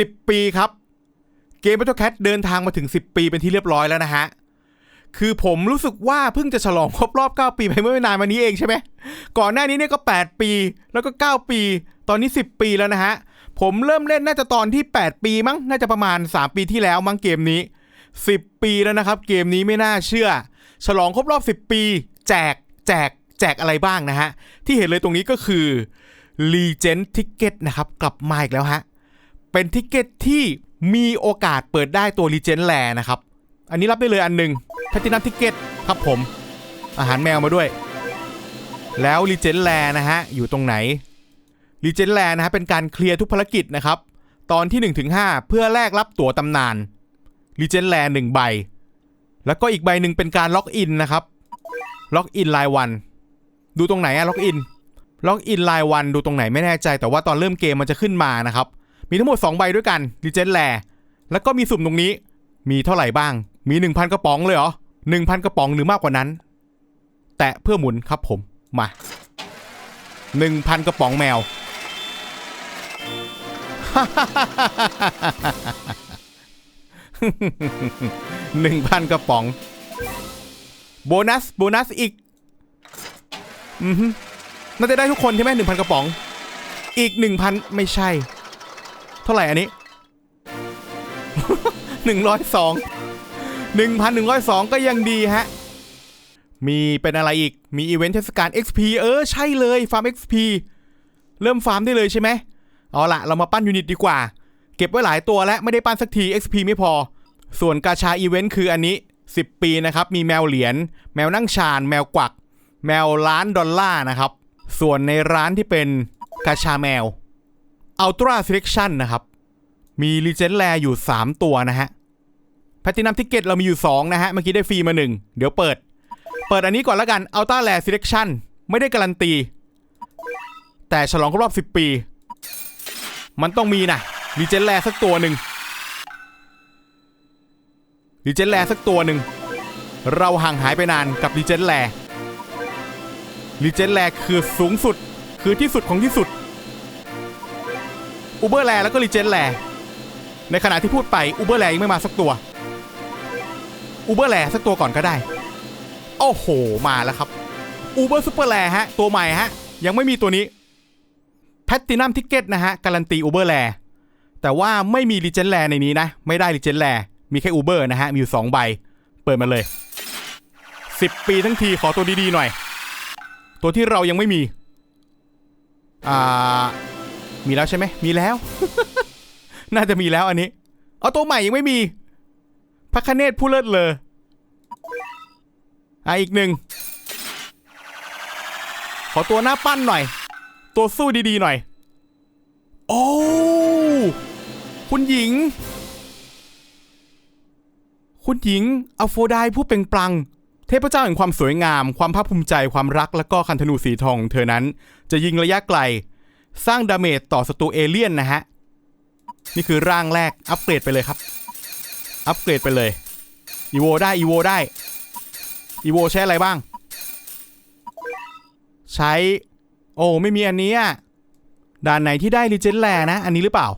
10 ปีครับเกม Battle Cat เดินทางมาถึง 10 ปีเป็นที่เรียบร้อยแล้วนะฮะ คือผมรู้สึกว่าเพิ่งจะฉลองครบรอบ 9 ปีไปเมื่อไม่นานมานี้เองใช่ไหม ก่อนหน้านี้เนี่ยก็ 8 ปี แล้วก็ 9 ปี ตอนนี้ 10 ปีแล้วนะฮะ ผมเริ่มเล่นน่าจะตอนที่ 8 ปีมั้ง น่าจะประมาณ 3 ปีที่แล้วมั้งเกมนี้ 10 ปีแล้วนะครับ เกมนี้ไม่น่าเชื่อ ฉลองครบรอบ 10 ปี แจก แจก แจกอะไรบ้างนะฮะ ที่เห็นเลยตรงนี้ก็คือ Legend Ticket นะครับ กลับมาอีกแล้วฮะ เป็นทิกเก็ตที่มีโอกาสเปิดได้ตัว Legend l a นะครับ อันนี้รับได้เลยอันหนึ่งแพตินัมทิกเก็ตครับผม อาหารแมวมาด้วย แล้ว Legend l a นะฮะ อยู่ตรงไหน Legend l a นะฮะ เป็นการเคลียร์ทุกภารกิจนะครับ ตอนที่1-5เพื่อแลกรับตั๋วตำนาน Legend l a หนึ่งใบ แล้วก็อีกใบหนึ่งเป็นการล็อกอินนะครับ ล็อกอินรายวัน ดูตรงไหนอะล็อกอิน ล็อกอินรายวันดูตรงไหนไม่แน่ใจ แต่ว่าตอนเริ่มเกมมันจะขึ้นมานะครับ มีทั้งหมด 2 ใบด้วยกัน d ีเจนแลแล้วก็มีสุ่มตรงนี้ มีเท่าไหร่บ้าง มี 1,000 กระป๋องเลยเหรอ 1,000 กระป๋องหรือมากกว่านั้น แตะเพื่อหมุนครับผม มา 1,000 กระป๋องแมว 1,000 กระป๋อง โบนัส โบนัสอีก อือน่าจะได้ทุกคนใช่ไหม1,000 กระป๋อง อีก 1,000 ไม่ใช่ ท่าไหร่อันนี้ 102 1,102 ก็ยังดีฮะ มีเป็นอะไรอีก มีอีเวนต์เทศกาล XP เออ ใช่เลยฟาร์ม XP เริ่มฟาร์มได้เลยใช่ไหม เอาละเรามาปั้นยูนิตดีกว่า เก็บไว้หลายตัวแล้วไม่ได้ปั้นสักที XP ไม่พอ ส่วนกาชาอีเวนต์คืออันนี้ 10 ปีนะครับ มีแมวเหรียญ แมวนั่งชาน แมวกวัก แมวล้านดอลลาร์นะครับ ส่วนในร้านที่เป็นกาชาแมว Ultra Selection นะครับ มี Legend l a อยู่ 3 ตัวนะฮะ p l a t i n u m Ticket เรามีอยู่ 2 นะฮะ เมื่อกี้ได้ฟรีมา 1 เดี๋ยวเปิด เปิดอันนี้ก่อนแล้วกัน Ultra l a Selection ไม่ได้การันตี แต่ฉลองครบรอบ 10 ปี มันต้องมีนะ Legend l a สักตัวหนึ่ง Legend l a สักตัวหนึ่ง เราห่างหายไปนานกับ Legend l a Legend l a คือสูงสุด คือที่สุดของที่สุด อูเบอร์แลแล้วก็รีเจนแลในขณะที่พูดไปอูเบอร์แลยังไม่มาสักตัวอูเบอร์แลสักตัวก่อนก็ได้ โอ้โห มาแล้วครับอูเบอร์ซูเปอร์แลฮะ ตัวใหม่ฮะ ยังไม่มีตัวนี้แพตตินัมทิกเก็ตนะฮะ การันตีอูเบอร์แลแต่ว่าไม่มีรีเจนแลในนี้นะ ไม่ได้รีเจนแลมีแค่อูเบอร์นะฮะ มีอยู่ 2 ใบ เปิดมาเลย 10 ปีทั้งทีขอตัวดีๆหน่อย ตัวที่เรายังไม่มี อ่า มีแล้วใช่ไหมมีแล้ว น่าจะมีแล้วอันนี้ เอาตัวใหม่ยังไม่มี พระคเนตผู้เลิศเลออะอีกหนึ่ง ขอตัวหน้าปั้นหน่อย ตัวสู้ดีๆหน่อย โอ้คุณหญิง คุณหญิงอโฟไดผู้เปล่งปลัง เทพเจ้าแห่งความสวยงาม ความภาคภูมิใจ ความรัก และก็คันธนูสีทองของเธอนั้น จะยิงระยะไกล สร้างดาเมจต่อศัตรูเอเลี่ยนนะฮะ นี่คือร่างแรก อัปเกรดไปเลยครับ อัปเกรดไปเลย อีโวได้ อีโวได้ อีโวใช้อะไรบ้าง ใช้ โอ้ ไม่มีอันนี้อะด่านไหนที่ได้รีเจนแลนะ อันนี้หรือเปล่า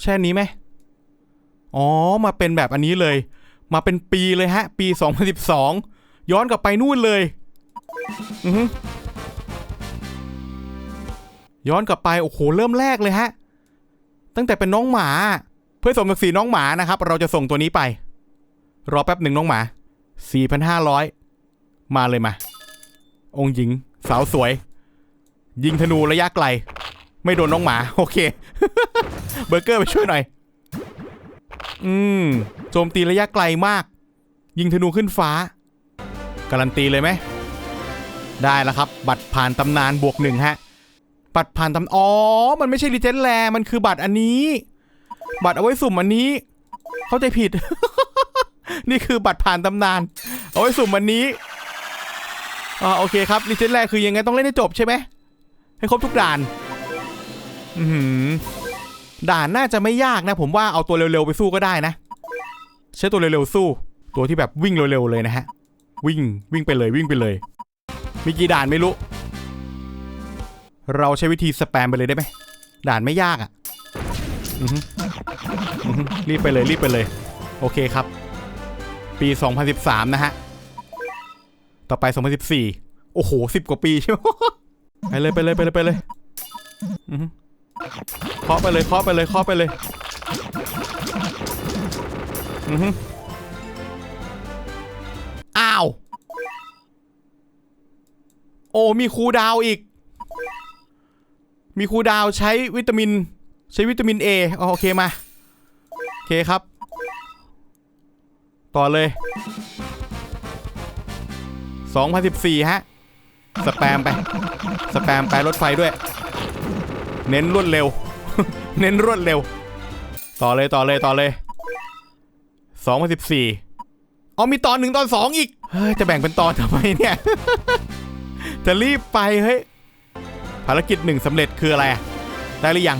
ใช่อันนี้ไหมอ๋อ มาเป็นแบบอันนี้เลย มาเป็นปีเลยฮะ ปี 2012 ย้อนกลับไปนู่นเลย อือ ย้อนกลับไปโอ้โหเริ่มแรกเลยฮะ ตั้งแต่เป็นน้องหมา เพื่อสมศักดิ์ศรีน้องหมานะครับ เราจะส่งตัวนี้ไป รอแป๊บหนึ่งน้องหมา 4,500 มาเลยมา องค์หญิง สาวสวย ยิงธนูระยะไกล ไม่โดนน้องหมา โอเค เบอร์เกอร์ไปช่วยหน่อย อืมโจมตีระยะไกลมาก ยิงธนูขึ้นฟ้า การันตีเลยไหมได้แล้วครับ บัตรผ่านตำนานบวกหนึ่งฮะ บัตรผ่านตำอ๋อ มันไม่ใช่รีเจนแลมันคือบัตรอันนี้ บัตรเอาไว้สุ่มอันนี้ เข้าใจผิด นี่คือบัตรผ่านตำนาน เอาไว้สุ่มอันนี้อ่าโอเคครับรีเจนแลคือยังไงต้องเล่นให้จบใช่ไหมให้ครบทุกด่าน อือหือด่านน่าจะไม่ยากนะ ผมว่าเอาตัวเร็วๆไปสู้ก็ได้นะ ใช้ตัวเร็วๆสู้ ตัวที่แบบวิ่งเร็วๆเลยนะฮะ วิ่งวิ่งไปเลยวิ่งไปเลย มีกี่ด่านไม่รู้ เราใช้วิธีสแปมไปเลยได้ไหมด่านไม่ยากอะ่ะรีบไปเลยรีบไปเลย โอเคครับ ปี 2013 นะฮะ ต่อไป 2014 โอ้โห 10 กว่าปีใช่ไหมไปเลยไปเลยไปเลยไปเลยอือฮึเคาะไปเลยเคาะไปเลยเคาะไปเลยอ้าว โอ้มีครูดาวอีก มีครูดาวใช้วิตามิน ใช้วิตามิน A อ๋อโอเคมา โอเคครับ ต่อเลย 2014 ฮะ สแปมไป สแปมไปรถไฟด้วย เน้นรวดเร็ว เน้นรวดเร็ว ต่อเลยต่อเลยต่อเลย 2014 อ๋อมีตอนหนึ่งตอนสองอีก เฮ้ย จะแบ่งเป็นตอนทำไมเนี่ย จะรีบไปเฮ้ย ภารกิจหนึ่งสำเร็จคืออะไร ได้หรือยัง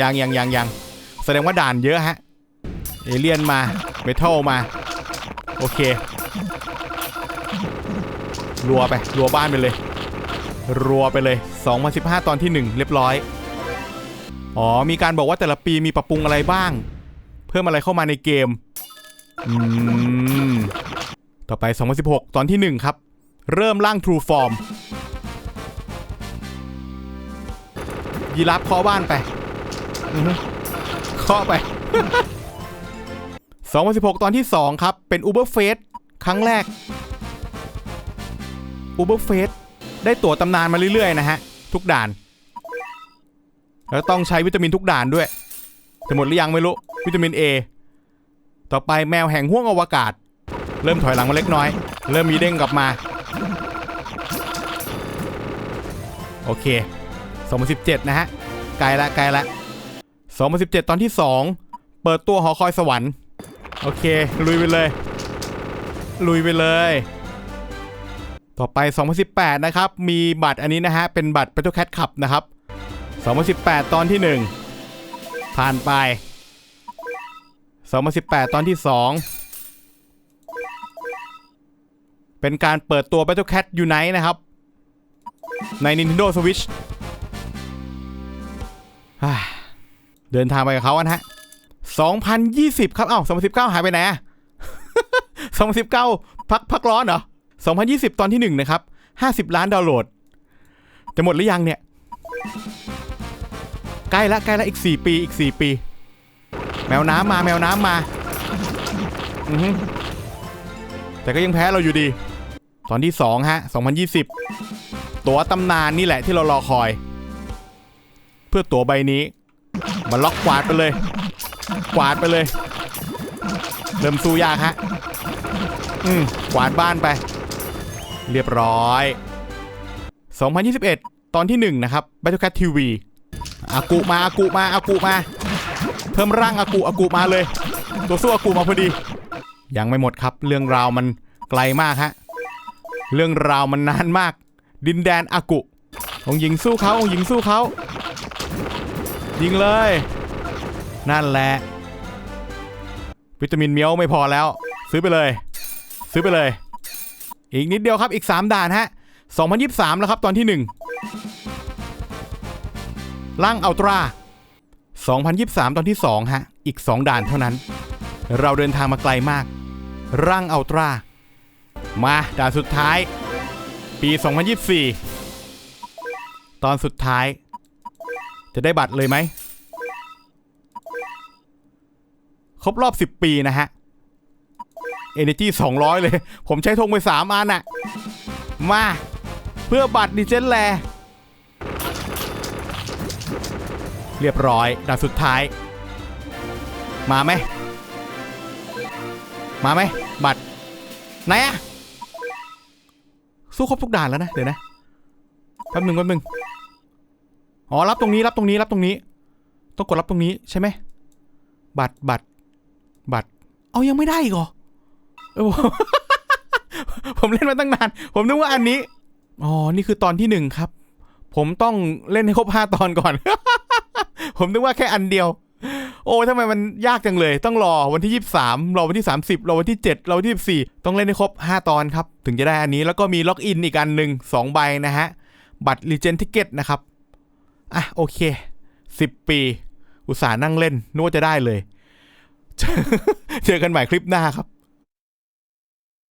ยังยังยังยังแสดงว่าด่านเยอะฮะ เอเลียนมา เมทัลมา โอเค รัวไป รัวบ้านไปเลย รัวไปเลย 2015 ตอนที่ 1 เรียบร้อย อ๋อ มีการบอกว่าแต่ละปีมีปรับปรุงอะไรบ้าง เพิ่มอะไรเข้ามาในเกม อืม ต่อไป 2016 ตอนที่ 1 ครับ เริ่มร่าง True Form ยีราฟเคาะบ้านไปอือฮึเคาะไป 2016 ตอนที่ 2 ครับ เป็น Uber f a c e ครั้งแรก Uber f a c e ได้ตั๋วตำนานมาเรื่อย ๆ นะฮะ ทุกด่าน แล้วต้องใช้วิตามินทุกด่านด้วยจะหมดหรือยังไม่รู้ วิตามิน A ต่อไปแมวแห่งห้วงอวกาศ เริ่มถอยหลังมาเล็กน้อย เริ่มมีเด้งกลับมา โอเค 2017 นะฮะ ไกลละไกลละ 2017 ตอนที่ 2 เปิดตัวหอคอยสวรรค์ โอเค ลุยไปเลย ลุยไปเลย ต่อไป 2018 นะครับ มีบัตรอันนี้นะฮะ เป็นบัตร Battle Cat Cup นะครับ 2018 ตอนที่ 1 ผ่านไป 2018 ตอนที่ 2เป็นการเปิดตัว Battle Cat Unite นะครับ ใน Nintendo Switch เดินทางไปกับเขากันฮะ2020 ครับ เอ้า2019 หายไปไหนอะ2019 พักพักร้อนเหรอ 2020 ตอนที่ 1 นะครับ 50 ล้านดาวน์โหลด จะหมดหรือยังเนี่ย ใกล้ละใกล้ละอีก 4 ปี อีก 4 ปี แมวน้ำมาแมวน้ำมาอือแต่ก็ยังแพ้เราอยู่ดี ตอนที่ 2 ฮะ 2020 ตัวตำนานนี่แหละที่เรารอคอย เพื่อตัวใบนี้มาล็อกกวาดไปเลย กวาดไปเลย เริ่มสู้ยากฮะอืมกวาดบ้านไป เรียบร้อย 2021 ตอนที่ 1 นะครับ Battlecat TV อากุมาอากุมาอากุมา เพิ่มร่างอากุอากุมาเลย ตัวสู้อากุมาพอดี ยังไม่หมดครับ เรื่องราวมันไกลมากฮะ เรื่องราวมันนานมาก ดินแดนอากุองหญิงสู้เขาองหญิงสู้เขา ยิงเลย นั่นแหละ วิตามินเมียวไม่พอแล้ว ซื้อไปเลย ซื้อไปเลย อีกนิดเดียวครับอีก 3 ด่านฮะ 2023 แล้วครับตอนที่1ร่างอัลตรา2023 ตอนที่ 2 ฮะ อีก 2 ด่านเท่านั้น เราเดินทางมาไกลมาก ร่างอัลตรามาด่านสุดท้าย ปี 2024 ตอนสุดท้าย จะได้บัตรเลยไหม ครบรอบ 10 ปีนะฮะ Energy 200 เลย ผมใช้ธงไป 3 อันอะมา เพื่อบัตรดิเจนแล เรียบร้อยด่านสุดท้าย มาไหม มาไหม บัตร ไหนอะสู้ครบทุกด่านแล้วนะ เดี๋ยวนะ แป๊บหนึ่งแป๊บหนึ่ง อ๋อรับตรงนี้รับตรงนี้รับตรงนี้ ต้องกดรับตรงนี้ใช่ไหมบัตรบัตรบัตร เอายังไม่ได้อีกเหรอเออผมเล่นมาตั้งนาน ผมนึกว่าอันนี้ อ๋อ นี่คือตอนที่หนึ่งครับ ผมต้องเล่นให้ครบห้าตอนก่อน ผมนึกว่าแค่อันเดียว โอ้ทำไมมันยากจังเลย ต้องรอวันที่23รอวันที่30รอวันที่7รอวันที่14ต้องเล่นให้ครบ5ตอนครับ ถึงจะได้อันนี้ แล้วก็มีล็อกอินอีกอันหนึ่ง2ใบนะฮะ บัตร Legend Ticket นะครับ อะโอเค10ปี อุตส่าห์นั่งเล่นนึกว่าจะได้เลย เจอกันใหม่คลิปหน้าครับ